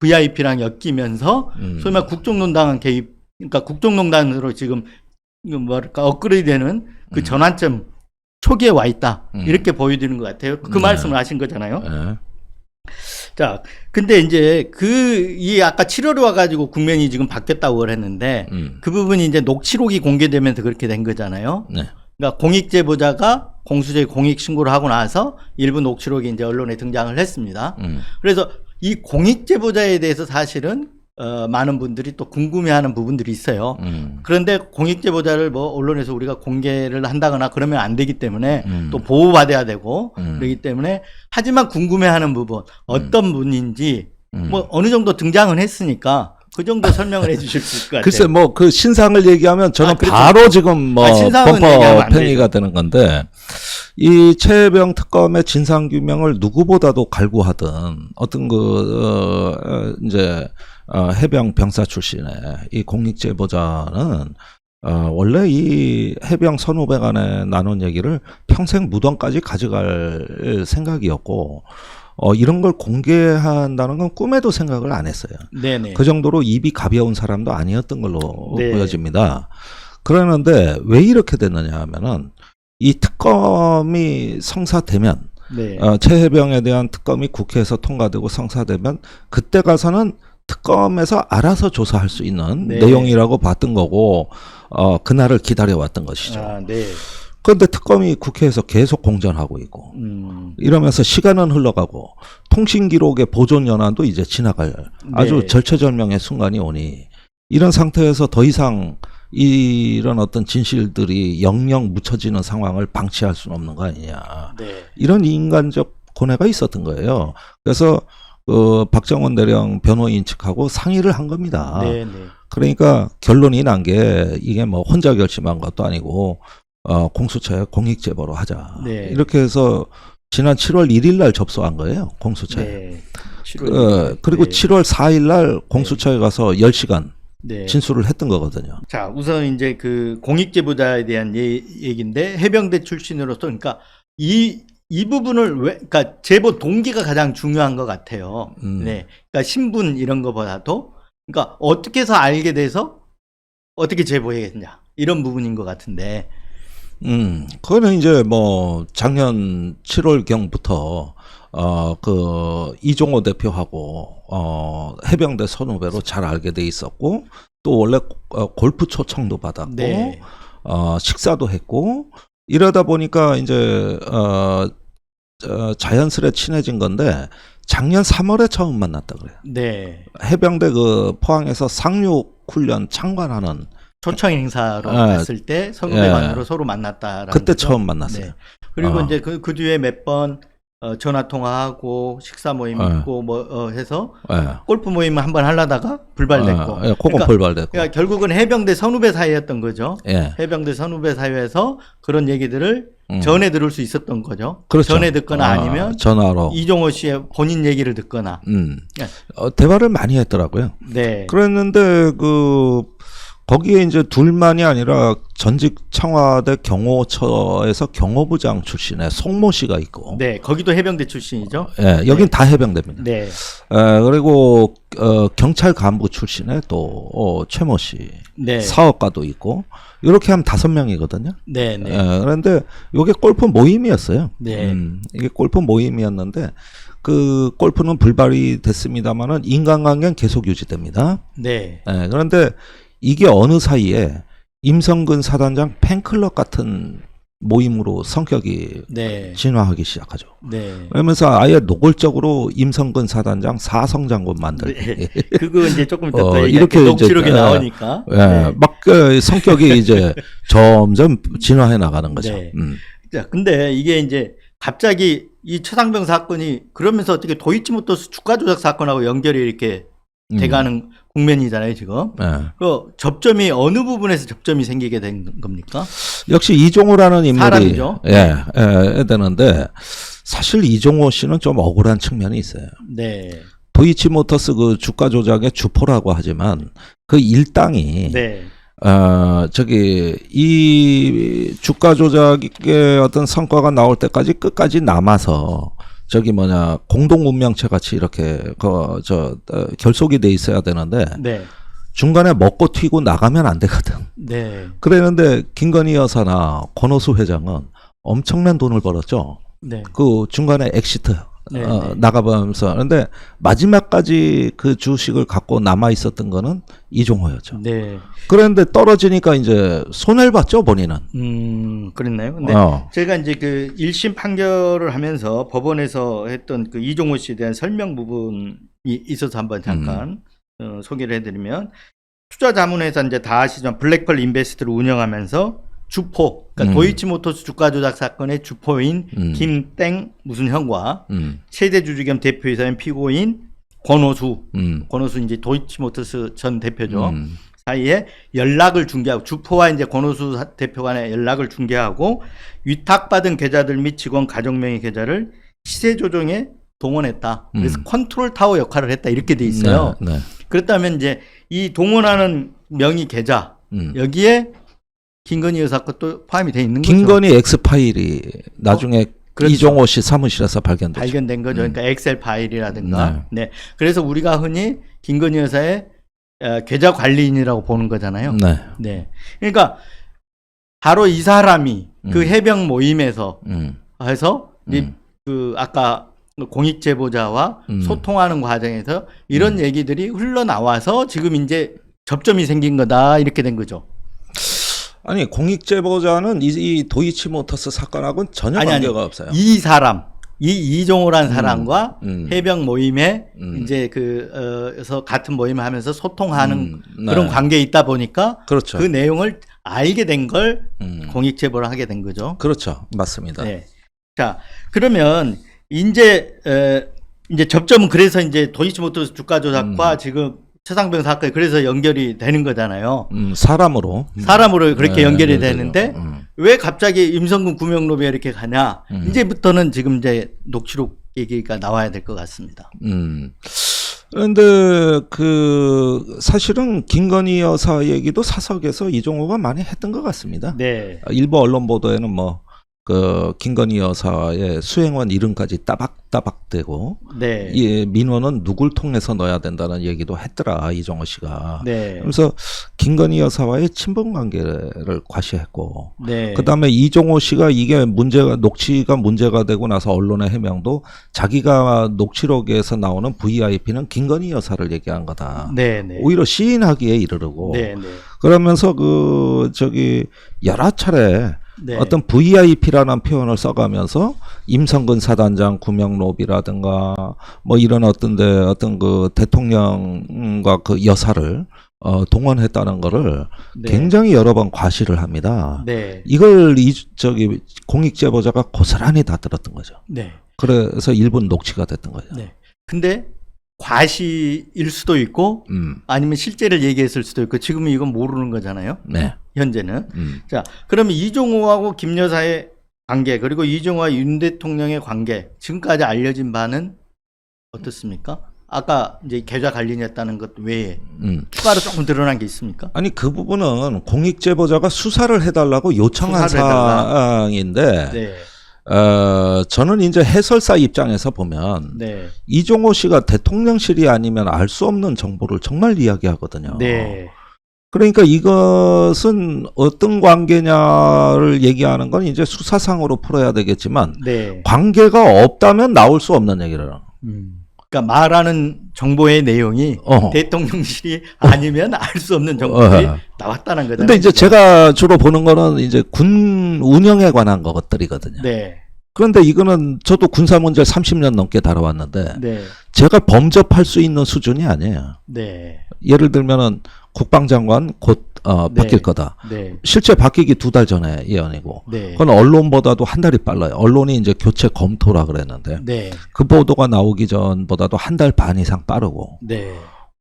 VIP랑 엮이면서 음. 소위 말 국정농단 개입, 그러니까 국정농단으로 지금 이거 뭐랄까 업그레이드되는 그 음. 전환점 초기에 와 있다 음. 이렇게 보여지는 것 같아요. 그 네. 말씀을 하신 거잖아요. 예. 자, 근데 이제 그 이 아까 7월에 와가지고 국면이 지금 바뀌었다고 했는데 음. 그 부분이 이제 녹취록이 공개되면서 그렇게 된 거잖아요. 네. 그러니까 공익 제보자가 공수처에 공익 신고를 하고 나서 일부 녹취록이 이제 언론에 등장을 했습니다. 음. 그래서 이 공익 제보자에 대해서 사실은 어, 많은 분들이 또 궁금해하는 부분들이 있어요. 음. 그런데 공익 제보자를 뭐 언론에서 우리가 공개를 한다거나 그러면 안 되기 때문에 음. 또 보호받아야 되고 음. 그렇기 때문에 하지만 궁금해하는 부분 어떤 분인지 음. 뭐 어느 정도 등장은 했으니까 그 정도 설명을 해주실 수 있을 것 같아요. 글쎄 뭐 그 신상을 얘기하면 저는 아, 그렇죠. 바로 지금 뭐 아, 신상은 얘기하면 범퍼 안 팽이가 되는 건데 이 최혜병 특검의 진상 규명을 누구보다도 갈구하던 어떤 그 어, 어, 이제 어, 해병 병사 출신의 이 공익 제보자는 어, 원래 이 해병 선후배 간에 나눈 얘기를 평생 무덤까지 가져갈 생각이었고 어, 이런 걸 공개한다는 건 꿈에도 생각을 안 했어요. 네네. 그 정도로 입이 가벼운 사람도 아니었던 걸로 네. 보여집니다. 그러는데 왜 이렇게 됐느냐 하면은 이 특검이 성사되면 네. 어, 최혜병에 대한 특검이 국회에서 통과되고 성사되면 그때 가서는 특검에서 알아서 조사할 수 있는 네. 내용이라고 봤던 거고 어, 그날을 기다려왔던 것이죠. 아, 네. 그런데 특검이 국회에서 계속 공전하고 있고 음. 이러면서 시간은 흘러가고 통신 기록의 보존 연한도 이제 지나갈 아주 네. 절체절명의 순간이 오니 이런 상태에서 더 이상 이런 어떤 진실들이 영영 묻혀지는 상황을 방치할 수는 없는 거 아니냐. 네. 이런 인간적 고뇌가 있었던 거예요. 그래서 그 박정원 대령 변호인 측하고 상의를 한 겁니다. 네, 네. 그러니까 결론이 난 게 이게 뭐 혼자 결심한 것도 아니고 어 공수처에 공익 제보로 하자. 네. 이렇게 해서 지난 7월 1일 날 접수한 거예요. 공수처에. 네. 어, 7월. 그리고 네. 7월 4일 날 공수처에 가서 10시간 네. 진술을 했던 거거든요. 자, 우선 이제 그 공익 제보자에 대한 예, 얘기인데 해병대 출신으로서 그러니까 이, 이 부분을 왜, 그러니까 제보 동기가 가장 중요한 것 같아요. 음. 네. 그러니까 신분 이런 거보다도 그러니까 어떻게 해서 알게 돼서 어떻게 제보해야겠냐 이런 부분인 것 같은데. 음, 그거는 이제 뭐 작년 7월 경부터 어 그 이종호 대표하고 어 해병대 선후배로 잘 알게 돼 있었고 또 원래 어, 골프 초청도 받았고 네. 어 식사도 했고 이러다 보니까 이제 어, 어 자연스레 친해진 건데 작년 3월에 처음 만났다 그래요. 네. 해병대 그 포항에서 상륙 훈련 참관하는 초청 행사로 아, 갔을 때 선후배관으로 서로 만났다라는 그때 거죠? 처음 만났어요. 네. 그리고 어. 이제 그, 그 뒤에 몇번 어, 전화 통화하고 식사 모임 어. 있고 뭐 어, 해서 예. 골프 모임 한 번 하려다가 불발됐고. 어, 예, 그건 그러니까, 불발됐고. 그러니까 결국은 해병대 선후배 사이였던 거죠. 예. 해병대 선후배 사이에서 그런 얘기들을 음. 전해 들을 수 있었던 거죠. 그렇죠. 전해 듣거나 아, 아니면 전화로. 이종호 씨의 본인 얘기를 듣거나. 음. 예. 어, 대화를 많이 했더라고요. 네. 그랬는데 그 거기에 이제 둘만이 아니라 전직 청와대 경호처에서 경호부장 출신의 송모 씨가 있고, 네. 거기도 해병대 출신이죠. 예, 여긴 다 해병대입니다. 네. 에, 그리고 어, 경찰 간부 출신의 또 어, 최모 씨, 네. 사업가도 있고 이렇게 하면 다섯 명이거든요. 네. 네. 예, 그런데 이게 골프 모임이었어요. 네. 음, 이게 골프 모임이었는데 그 골프는 불발이 됐습니다만은 인간관계는 계속 유지됩니다. 네. 예, 그런데 이게 어느 사이에 임성근 사단장 팬클럽 같은 모임으로 성격이 네. 진화하기 시작하죠. 네. 그러면서 아예 노골적으로 임성근 사단장 사성장군 만들기. 네. 그거 이제 조금 이따 어, 또 이렇게 녹취록이 예, 나오니까. 예, 네. 막 그 성격이 이제 점점 진화해 나가는 거죠. 네. 음. 자, 근데 이게 이제 갑자기 이 최상병 사건이 그러면서 어떻게 도이치모터스 주가 조작 사건하고 연결이 이렇게 음. 돼가는 국면이잖아요, 지금. 예. 그 접점이 어느 부분에서 접점이 생기게 된 겁니까? 역시 이종호라는 인물이 사람이죠. 예, 예, 되는데 사실 이종호 씨는 좀 억울한 측면이 있어요. 네. 도이치모터스 그 주가 조작의 주포라고 하지만 그 일당이 네. 어 저기 이 주가 조작의 어떤 성과가 나올 때까지 끝까지 남아서 저기 뭐냐 공동 운명체 같이 이렇게 그저 어, 결속이 돼 있어야 되는데 네. 중간에 먹고 튀고 나가면 안 되거든. 네. 그랬는데 김건희 여사나 권오수 회장은 엄청난 돈을 벌었죠. 네. 그 중간에 엑시트 네, 어, 네. 나가면서 그런데 마지막까지 그 주식을 갖고 남아 있었던 거는 이종호였죠. 네. 그런데 떨어지니까 이제 손해를 봤죠 본인은. 음, 그랬나요? 근데 어. 제가 이제 그 1심 판결을 하면서 법원에서 했던 그 이종호 씨에 대한 설명 부분이 있어서 한번 잠깐 어, 소개를 해드리면 투자 자문회사 이제 다 아시지만 블랙펄 인베스트를 운영하면서 주포, 그러니까 음. 도이치모터스 주가 조작 사건의 주포인 음. 김땡 무슨 형과 음, 최대 주주 겸 대표이사인 피고인 권오수, 음, 권오수 이제 도이치모터스 전 대표죠. 음, 사이에 연락을 중개하고 주포와 이제 권오수 사- 대표 간의 연락을 중개하고 위탁받은 계좌들 및 직원 가정명의 계좌를 시세 조정에 동원했다. 그래서 음. 컨트롤 타워 역할을 했다 이렇게 돼 있어요. 네, 네. 그렇다면 이제 이 동원하는 명의 계좌 음. 여기에 김건희 여사 것도 포함이 돼 있는 거죠. 김건희 엑스 파일이 나중에 그렇죠. 이종호 씨 사무실에서 발견됐죠. 발견된 거죠. 음. 그러니까 엑셀 파일이라든가. 네. 그래서 우리가 흔히 김건희 여사의 어, 계좌 관리인이라고 보는 거잖아요. 네. 네. 그러니까 바로 이 사람이 그 음. 해병 모임에서 음, 해서 음. 그 아까 공익 제보자와 음. 소통하는 과정에서 이런 얘기들이 흘러나와서 지금 이제 접점이 생긴 거다 이렇게 된 거죠. 아니 공익 제보자는 이, 이 도이치모터스 사건하고는 전혀 아니, 아니. 관계가 없어요. 이 사람 이 이종호란 사람과 음. 해병 모임에 음. 이제 그어서 같은 모임을 하면서 소통하는 음, 네. 그런 관계에 있다 보니까 그렇죠. 그 내용을 알게 된 걸 음. 공익 제보를 하게 된 거죠. 그렇죠. 맞습니다. 네. 자, 그러면 이제 에, 이제 접점은 그래서 이제 도이치모터스 주가 조작과 음. 지금 최상병 사건이 그래서 연결이 되는 거잖아요. 음, 사람으로 음. 사람으로 그렇게 네, 연결이 네, 되는데 음. 왜 갑자기 임성근 구명로비에 이렇게 가냐? 음. 이제부터는 지금 이제 녹취록 얘기가 나와야 될 것 같습니다. 음. 그런데 그 사실은 김건희 여사 얘기도 사석에서 이종호가 많이 했던 것 같습니다. 네. 일부 언론 보도에는 뭐 그 김건희 여사의 수행원 이름까지 따박따박대고 네. 이 민원은 누굴 통해서 넣어야 된다는 얘기도 했더라 이종호 씨가. 네. 그래서 김건희 여사와의 친분 관계를 과시했고 네. 그다음에 이종호 씨가 이게 문제가 녹취가 문제가 되고 나서 언론의 해명도 자기가 녹취록에서 나오는 VIP는 김건희 여사를 얘기한 거다. 네. 네. 오히려 시인하기에 이르르고 네. 네. 그러면서 그 저기 여러 차례 네. 어떤 VIP라는 표현을 써가면서 임성근 사단장 구명 로비라든가 뭐 이런 어떤데 어떤 그 대통령과 그 여사를 어 동원했다는 거를 네. 굉장히 여러 번 과시를 합니다. 네. 이걸 이 저기 공익 제보자가 고스란히 다 들었던 거죠. 네. 그래서 일본 녹취가 됐던 거죠. 네. 근데 과시일 수도 있고 음, 아니면 실제를 얘기했을 수도 있고 지금은 이건 모르는 거잖아요. 네. 현재는. 음. 자, 그러면 이종호하고 김 여사의 관계 그리고 이종호와 윤 대통령의 관계 지금까지 알려진 바는 어떻습니까? 아까 이제 계좌 관리했다는 것 외에 음. 추가로 조금 드러난 게 있습니까? 아니 그 부분은 공익 제보자가 수사를 해달라고 요청한 수사를 해달라. 사항인데 네, 어, 저는 이제 해설사 입장에서 보면 네, 이종호 씨가 대통령실이 아니면 알 수 없는 정보를 정말 이야기하거든요. 네, 그러니까 이것은 어떤 관계냐를 얘기하는 건 이제 수사상으로 풀어야 되겠지만 네. 관계가 없다면 나올 수 없는 얘기를. 음. 그러니까 말하는 정보의 내용이 어. 대통령실이 아니면 알 수 없는 정보들이 어. 나왔다는 거잖아요. 근데 이제 제가 주로 보는 거는 이제 군 운영에 관한 것들이거든요. 네, 그런데 이거는 저도 군사 문제를 30년 넘게 다뤄왔는데 네, 제가 범접할 수 있는 수준이 아니에요. 네, 예를 들면은 국방장관 곧 어, 네. 바뀔 거다. 네, 실제 바뀌기 두 달 전에 예언이고. 네, 그건 언론보다도 한 달이 빨라요. 언론이 이제 교체 검토라 그랬는데 네, 그 보도가 나오기 전보다도 한 달 반 이상 빠르고 네,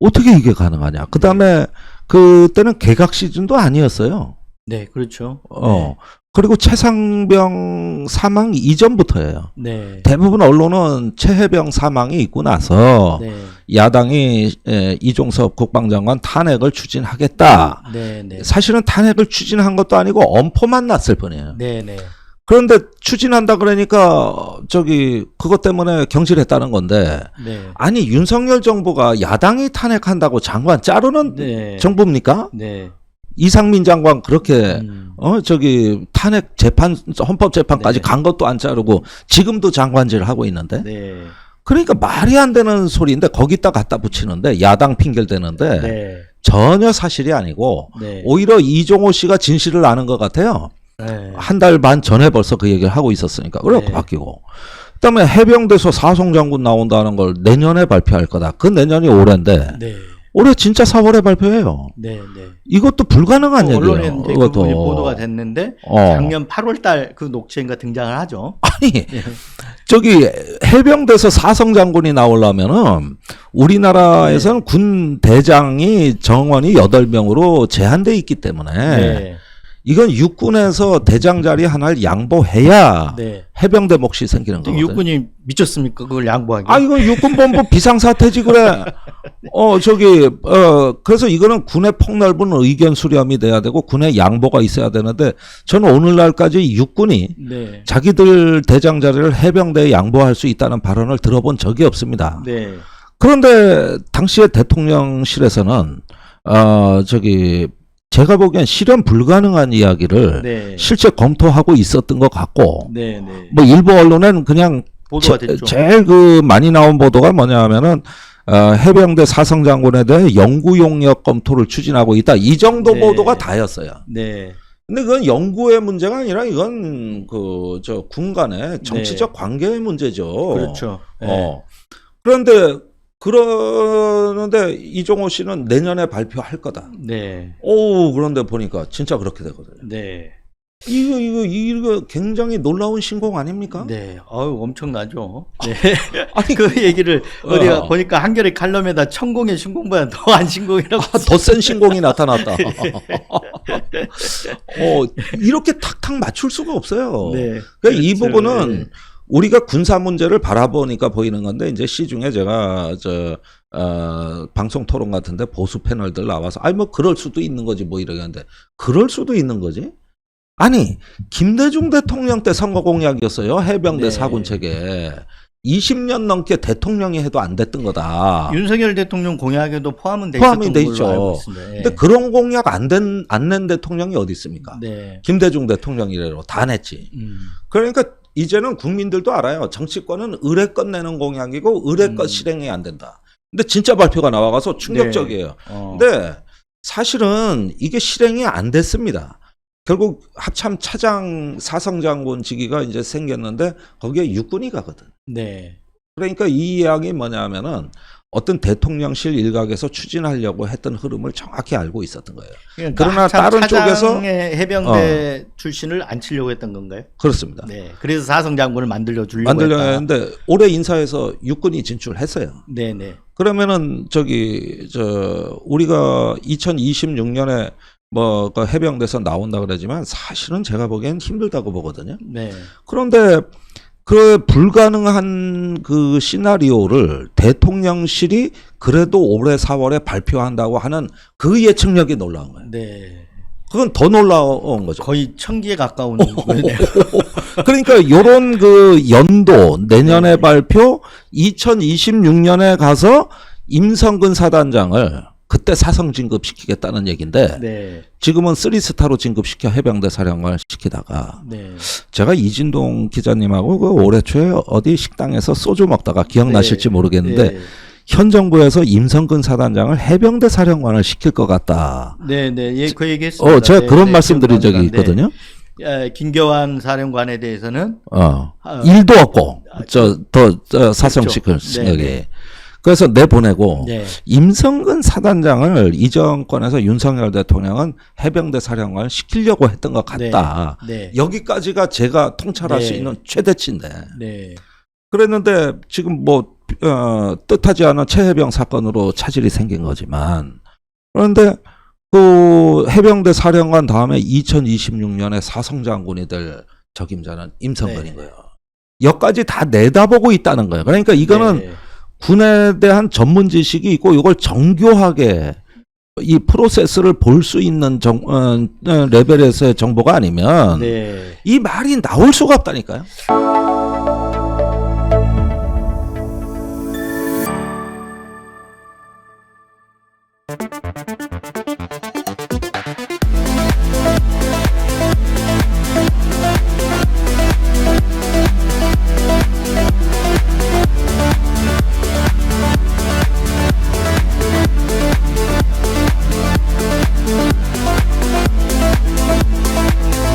어떻게 이게 가능하냐? 그 다음에 그때는 개각 시즌도 아니었어요. 네, 그렇죠. 어 그리고 최상병 사망 이전부터예요. 네, 대부분 언론은 최해병 사망이 있고 나서 네, 야당이 에, 이종섭 국방장관 탄핵을 추진하겠다. 네, 네, 사실은 탄핵을 추진한 것도 아니고 엄포만 났을 뿐이에요. 네, 네, 그런데 추진한다 그러니까 저기 그것 때문에 경질했다는 건데 네. 아니 윤석열 정부가 야당이 탄핵한다고 장관 자르는 네. 정부입니까? 네. 이상민 장관 그렇게 음. 어 저기 탄핵 재판 헌법 재판까지 네. 간 것도 안 자르고 지금도 장관질을 하고 있는데 네. 그러니까 말이 안 되는 소리인데 거기다 갖다 붙이는데 야당 핑계를 대는데 네. 전혀 사실이 아니고 네. 오히려 이종호 씨가 진실을 아는 것 같아요. 네. 한달 반 전에 벌써 그 얘기를 하고 있었으니까 그래 네. 바뀌고 그다음에 해병대에서 사송 장군 나온다는 걸 내년에 발표할 거다. 그 내년이 올해인데 네. 올해 진짜 4월에 발표해요. 네. 네. 이것도 불가능한 얘기예요. 언론에 그. 부분이 보도가 됐는데 어. 작년 8월달 그 녹취인가 등장을 하죠. 아니 네. 저기 해병대에서 사성 장군이 나오려면은 우리나라에서는 군 대장이 정원이 8명으로 제한돼 있기 때문에 네. 이건 육군에서 대장 자리 하나를 양보해야 네. 해병대 몫이 생기는 근데 거거든요. 육군이 미쳤습니까? 그걸 양보하기. 아 이건 육군본부 비상사태지 그래. 어 저기 어 그래서 이거는 군의 폭넓은 의견 수렴이 돼야 되고 군의 양보가 있어야 되는데 저는 오늘날까지 육군이 네. 자기들 대장 자리를 해병대에 양보할 수 있다는 발언을 들어본 적이 없습니다. 네. 그런데 당시에 대통령실에서는 어 저기 제가 보기엔 실현 불가능한 이야기를 네. 실제 검토하고 있었던 것 같고 네. 네. 뭐 일부 언론에는 그냥 보도가 제, 됐죠. 제일 그 많이 나온 보도가 뭐냐면은 어, 해병대 사성 장군에 대해 연구 용역 검토를 추진하고 있다. 이 정도 네. 보도가 다였어요. 네. 근데 그건 연구의 문제가 아니라 이건 그 저 군간의 정치적 관계의 문제죠. 네. 그렇죠. 네. 어. 그런데 그러는데 이종호 씨는 내년에 발표할 거다. 네. 오 그런데 보니까 진짜 그렇게 되거든요. 네. 이거 이거 이거 굉장히 놀라운 신공 아닙니까? 네. 어우, 엄청나죠. 네. 아니 그 얘기를 우리가 어. 보니까 한겨레 칼럼에다 천공의 신공보다 더 안 신공이라고. 아, 더센 신공이 나타났다. 어, 이렇게 탁탁 맞출 수가 없어요. 네. 그러니까 이 그렇죠. 부분은 우리가 군사 문제를 바라보니까 보이는 건데 이제 시중에 제가 저 어, 방송 토론 같은데 보수 패널들 나와서 아니 뭐 그럴 수도 있는 거지 뭐 이러는데 그럴 수도 있는 거지. 아니 김대중 대통령 때 선거 공약이었어요 해병대 네. 사군 체계 20년 넘게 대통령이 해도 안 됐던 거다. 윤석열 대통령 공약에도 포함은 돼 포함이 돼 있죠. 네. 근데 그런 공약 안된안낸 대통령이 어디 있습니까? 네. 김대중 대통령 이래로 다 냈지. 음. 그러니까 이제는 국민들도 알아요. 정치권은 의뢰껏 내는 공약이고 의뢰껏 음. 실행이 안 된다. 근데 진짜 발표가 나와가서 충격적이에요. 어. 근데 사실은 이게 실행이 안 됐습니다. 결국 합참 차장 사성장군 직위가 이제 생겼는데 거기에 육군이 가거든. 네. 그러니까 이 이야기 뭐냐면은 어떤 대통령실 일각에서 추진하려고 했던 흐름을 정확히 알고 있었던 거예요. 그러니까 그러나 다른 쪽에서- 어. 해병대 출신을 안 치려고 했던 건가요? 그렇습니다. 네. 그래서 사성 장군을 만들려 주려고 만들려. 했는데 올해 인사에서 육군이 진출했어요. 네, 네. 그러면은 저기 저 우리가 2026년에 뭐그 해병대에서 나온다 그러지만 사실은 제가 보기엔 힘들다고 보거든요. 네. 그런데 그 불가능한 그 시나리오를 대통령실이 그래도 올해 4월에 발표한다고 하는 그 예측력이 놀라운 거예요. 네. 그건 더 놀라운 거죠. 거의 천기에 가까운. 그러니까 요런 그 연도 내년에 발표 2026년에 가서 임성근 사단장을 그때 사성 진급시키겠다는 얘기인데 네. 지금은 쓰리스타로 진급시켜 해병대 사령관을 시키다가 네. 제가 이진동 기자님하고 그 올해 초에 어디 식당에서 소주 먹다가 기억나실지 네. 모르겠는데 네. 현 정부에서 임성근 사단장을 해병대 사령관을 시킬 것 같다. 네, 네. 예, 그 얘기했습니다. 어, 제가 네, 그런 네, 말씀드린 적이 기억납니다. 있거든요. 네. 예, 김교환 사령관에 대해서는 어. 아, 일도 없고 아, 저더 사성시킬 그렇죠. 생각이. 네, 네. 그래서 내보내고 네. 임성근 사단장을 이 정권에서 윤석열 대통령은 해병대 사령관을 시키려고 했던 것 같다. 네. 여기까지가 제가 통찰할 네. 수 있는 최대치인데 네. 그랬는데 지금 뭐 어, 뜻하지 않은 최해병 사건으로 차질이 생긴 거지만 그런데 그 해병대 사령관 다음에 2026년에 사성 장군이 될 적임자는 임성근인 네. 거예요. 여기까지 다 내다보고 있다는 거예요. 그러니까 이거는 네. 군에 대한 전문 지식이 있고 이걸 정교하게 이 프로세스를 볼 수 있는 정, 어, 어, 레벨에서의 정보가 아니면 네. 이 말이 나올 수가 없다니까요.